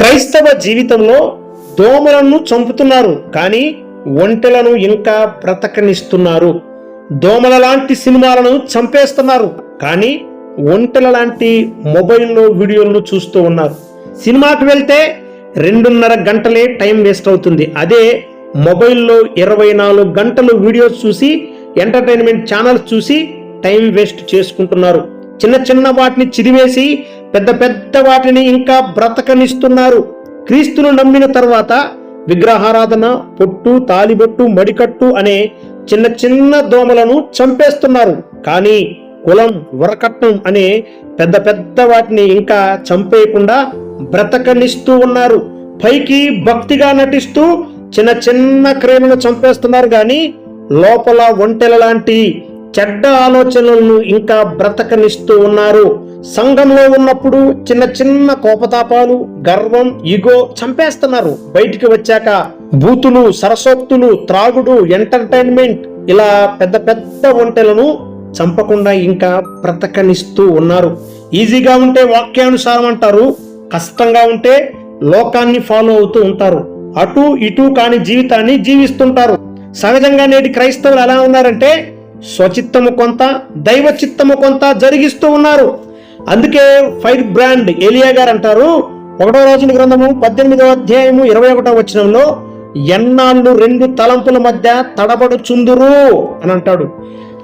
క్రైస్తవ జీవితంలో దోమలను చంపుతున్నారు కానీ ఒంటెలను ఇంకా బ్రతకనిస్తున్నారు. దోమల లాంటి సినిమాలను చంపేస్తున్నారు కానీ ఒంటెల లాంటి మొబైల్లో వీడియోలను చూస్తూ ఉన్నారు. సినిమాకి వెళ్తే రెండున్నర గంటలే టైం వేస్ట్ అవుతుంది. అదే మొబైల్లో ఇరవై నాలుగు గంటలు వీడియోస్ చూసి ఎంటర్టైన్మెంట్ ఛానల్స్ చూసి టైం వేస్ట్ చేసుకుంటున్నారు. చిన్న చిన్న వాటిని చిరివేసి పెద్ద పెద్ద వాటిని ఇంకా బ్రతకనిస్తున్నారు. క్రీస్తును నమ్మిన తర్వాత విగ్రహారాధన పొట్టు తాలిబొట్టు మడికట్టు అనే చిన్న చిన్న దోమలను చంపేస్తున్నారు. కానీ కులం వరకట్నం అనే పెద్ద పెద్ద వాటిని ఇంకా చంపేయకుండా బ్రతకనిస్తూ ఉన్నారు. పైకి భక్తిగా నటిస్తూ చిన్న చిన్న క్రియలను చంపేస్తున్నారు. కానీ లోపల ఒంటెల లాంటి చెడ్డ ఆలోచనలను ఇంకా బ్రతకనిస్తూ ఉన్నారు. సంఘంలో ఉన్నప్పుడు చిన్న చిన్న కోపతాపాలు గర్వం ఇగో చంపేస్తున్నారు. బయటికి వచ్చాక బూతులు సరసోక్తులు త్రాగుడు ఎంటర్టైన్మెంట్ ఇలా పెద్ద పెద్ద ఒంటెలను చంపకుండా ఇంకా బ్రతకనిస్తూ ఉన్నారు. ఈజీగా ఉంటే వాక్యానుసారం అంటారు కష్టంగా ఉంటే లోకాన్ని ఫాలో అవుతూ ఉంటారు. అటు ఇటు కాని జీవితాన్ని జీవిస్తుంటారు. సహజంగా నేటి క్రైస్తవులు ఎలా ఉన్నారంటే స్వచిత్తము కొంత దైవ చిత్తము కొంత జరిగిస్తూ ఉన్నారు. అందుకే ఫైర్ బ్రాండ్ ఏలియా గారు అంటారు ఒకటో రోజున గ్రంథము పద్దెనిమిదవ అధ్యాయము ఇరవై ఒకటో వచనంలో ఎన్నాళ్ళు రెండు తలంపుల మధ్య తడబడుచుందురు అని అంటాడు.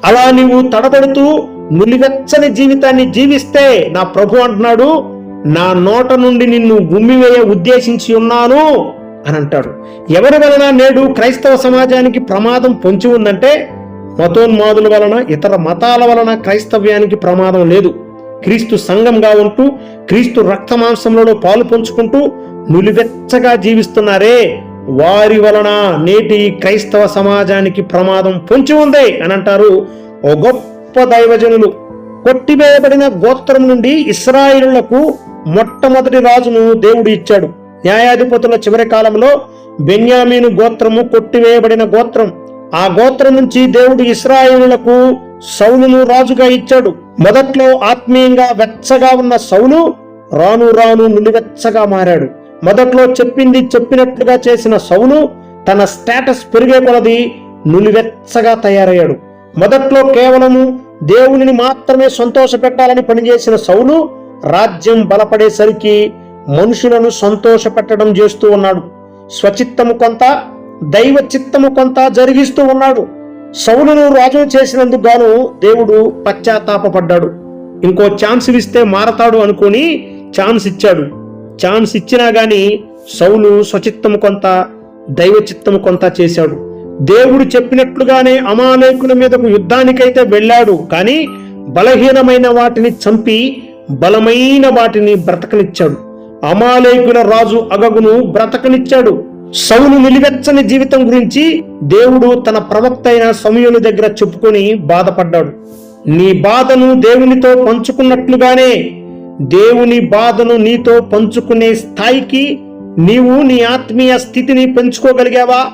అలా నీవు తడబడుతూ నులివెచ్చని జీవితాన్ని జీవిస్తే నా ప్రభు అంటున్నాడు నా నోట నుండి నిన్ను గుమ్మివేయ ఉద్దేశించి ఉన్నాను అని అంటాడు. ఎవరి వలన నేడు క్రైస్తవ సమాజానికి ప్రమాదం పొంచి ఉందంటే మతోన్మాదుల వలన ఇతర మతాల వలన క్రైస్తవ్యానికి ప్రమాదం లేదు. క్రీస్తు సంఘంగా ఉంటూ క్రీస్తు రక్త పాలు పంచుకుంటూ నులివెచ్చగా జీవిస్తున్నారే. వారి వలన నేటి క్రైస్తవ సమాజానికి ప్రమాదం పొంచి ఉంది అని అంటారు ఓ గొప్ప దైవజనులు. కొట్టివేయబడిన గోత్రం నుండి ఇస్రాయిలులకు మొట్టమొదటి రాజును దేవుడు ఇచ్చాడు. న్యాయాధిపతుల చివరి కాలంలో బెన్యామీను గోత్రము కొట్టివేయబడిన గోత్రం. ఆ గోత్రం నుంచి దేవుడు ఇస్రాయేలులకు సౌలును రాజుగా ఇచ్చాడు. మొదట్లో ఆత్మీయంగా వెచ్చగా ఉన్న సౌలు రాను రాను నిలువెచ్చగా మారాడు. మొదట్లో చెప్పింది చెప్పినట్లుగా చేసిన సౌలు తన స్టేటస్ పెరిగే కొలది నులివెచ్చగా తయారయ్యాడు. మొదట్లో కేవలము దేవునిని మాత్రమే సంతోష పెట్టాలని పనిచేసిన సౌలు రాజ్యం బలపడేసరికి మనుషులను సంతోష పెట్టడం చేస్తూ ఉన్నాడు. స్వచిత్తము కొంత దైవ చిత్తము కొంత జరిగిస్తూ ఉన్నాడు. సౌలును రాజు చేసినందుకు గాను దేవుడు పశ్చాత్తాపడ్డాడు ఇంకో ఛాన్స్ ఇస్తే మారతాడు అనుకొని ఛాన్స్ ఇచ్చాడు. ఛాన్స్ ఇచ్చినా గాని సౌలు స్వచిత్తము కొంత దైవ చిత్తము కొంత చేశాడు. దేవుడు చెప్పినట్లుగానే అమాలేకుల మీదకు యుద్ధానికైతే వెళ్ళాడు. కానీ బలహీనమైన వాటిని చంపి బలమైన వాటిని బ్రతకనిచ్చాడు. అమాలేకుల రాజు అగగును బ్రతకనిచ్చాడు. సౌలు నిలివెచ్చని జీవితం గురించి దేవుడు తన ప్రవక్త అయిన సమయుని దగ్గర చెప్పుకొని బాధపడ్డాడు. నీ బాధను దేవునితో పంచుకున్నట్లుగానే దేవుని బాధను నీతో పంచుకునే స్థాయికి నీవు నీ ఆత్మీయ స్థితిని పెంచుకోగలిగావా?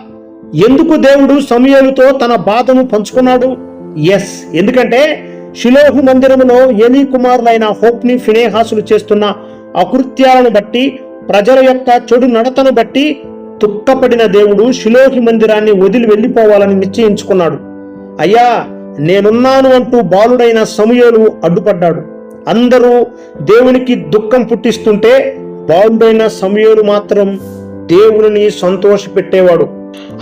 ఎందుకు దేవుడు సమయలుతో తన బాధను పంచుకున్నాడు? ఎస్ ఎందుకంటే షిలోహు మందిరములో ఎలీ కుమారులైన హోప్ని ఫినేహాసులు చేస్తున్న అకృత్యాలను బట్టి ప్రజల యొక్క చెడు నడతను బట్టి తుక్కపడిన దేవుడు శిలోహి మందిరాన్ని వదిలి వెళ్ళిపోవాలని నిశ్చయించుకున్నాడు. అయ్యా నేనున్నాను అంటూ బాలుడైన సమయలు అడ్డుపడ్డాడు. అందరూ దేవునికి దుఃఖం పుట్టిస్తుంటే బాలుడైన సమయలు మాత్రం దేవుని సంతోషపెట్టేవాడు.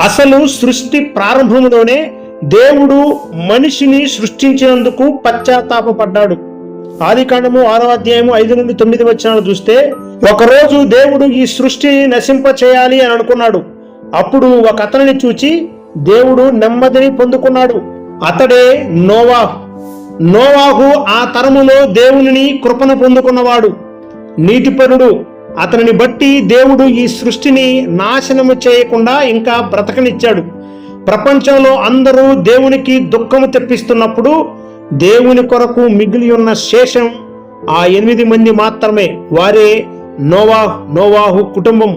అసలు సృష్టి ప్రారంభంలోనే దేవుడు మనిషిని సృష్టించినందుకు పశ్చాత్తాపడ్డాడు ఆది కాండము ఆరో అధ్యాయము ఐదు నుండి తొమ్మిది వచ్చినాలు చూస్తే ఒకరోజు దేవుడు ఈ సృష్టిని నశింప చేయాలి అని అనుకున్నాడు. అప్పుడు ఒక అతనిని చూచి దేవుడు నెమ్మదిని పొందుకున్నాడు. అతడే నోవాహు నోవాహు ఆ తరములో దేవునిని కృపను పొందుకున్నవాడు. నీతిపరుడు అతనిని బట్టి దేవుడు ఈ సృష్టిని నాశనము చేయకుండా ఇంకా బ్రతకనిచ్చాడు. ప్రపంచంలో అందరూ దేవునికి దుఃఖము తెప్పిస్తున్నప్పుడు దేవుని కొరకు మిగిలి ఉన్న శేషం ఆ ఎనిమిది మంది మాత్రమే. వారే నోవాహు నోవాహు కుటుంబం.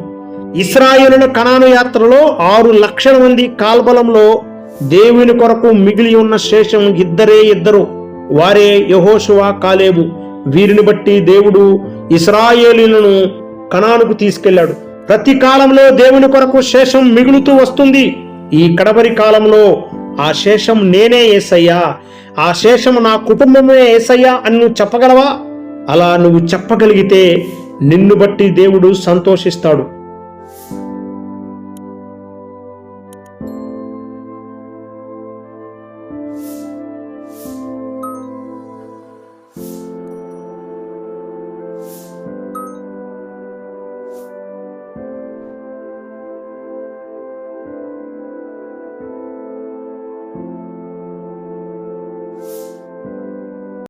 ఇస్రాయేలుల కణాను యాత్రలో ఆరు లక్షల మంది కాల్బలంలో దేవుని కొరకు మిగిలి ఉన్న శేషం ఇద్దరే ఇద్దరు. వారే యహోషువ కాలేబు. వీరిని బట్టి దేవుడు ఇస్రాయేలీలను కణానుకు తీసుకెళ్ళాడు ప్రతి కాలంలో దేవుని కొరకు శేషం మిగులుతూ వస్తుంది. ఈ కడవరి కాలంలో ఆ శేషం నేనే ఏసయ్యా. ఆ శేషం నా కుటుంబమే ఏసయ్యా అని నువ్వు చెప్పగలవా? అలా నువ్వు చెప్పగలిగితే నిన్ను బట్టి దేవుడు సంతోషిస్తాడు.